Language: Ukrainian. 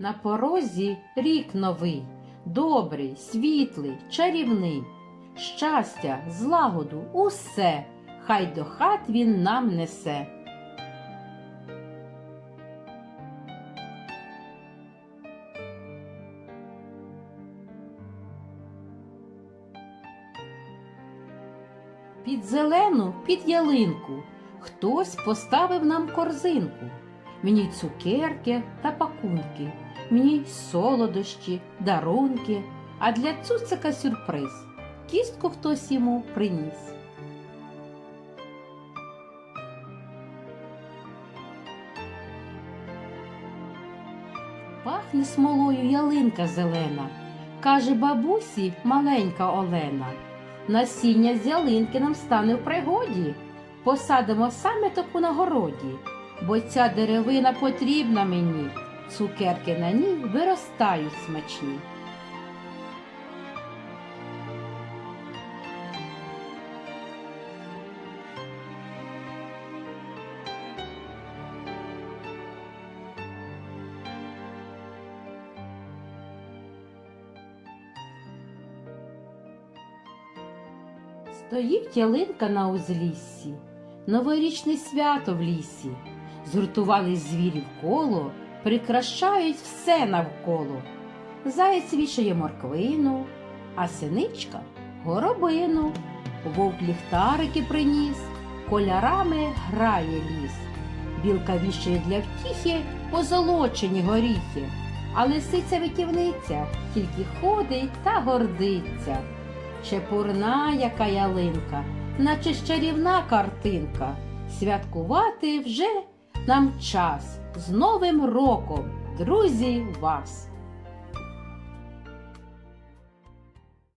На порозі рік новий, добрий, світлий, чарівний. Щастя, злагоду, усе, хай до хат він нам несе. Під зелену, під ялинку, хтось поставив нам корзинку. Мені цукерки та пакунки, мені солодощі, дарунки, а для цуцика сюрприз. Кістку хтось йому приніс. Пахне смолою ялинка зелена, каже бабусі маленька Олена. Насіння з ялинки нам стане в пригоді. Посадимо саме таку на городі, бо ця деревина потрібна мені. Цукерки на ній виростають смачні. Стоїть ялинка на узліссі, новорічне свято в лісі. Згуртувались звірі в коло, прикрашають все навколо. Заєць вішає морквину, а синичка горобину. Вовк ліхтарики приніс, кольорами грає ліс. Білка вішає для втіхи позолочені горіхи, а лисиця витівниця тільки ходить та гордиться. Чепурна, яка ялинка, наче ж чарівна картинка. Святкувати вже нам час з Новим роком, друзі, вас!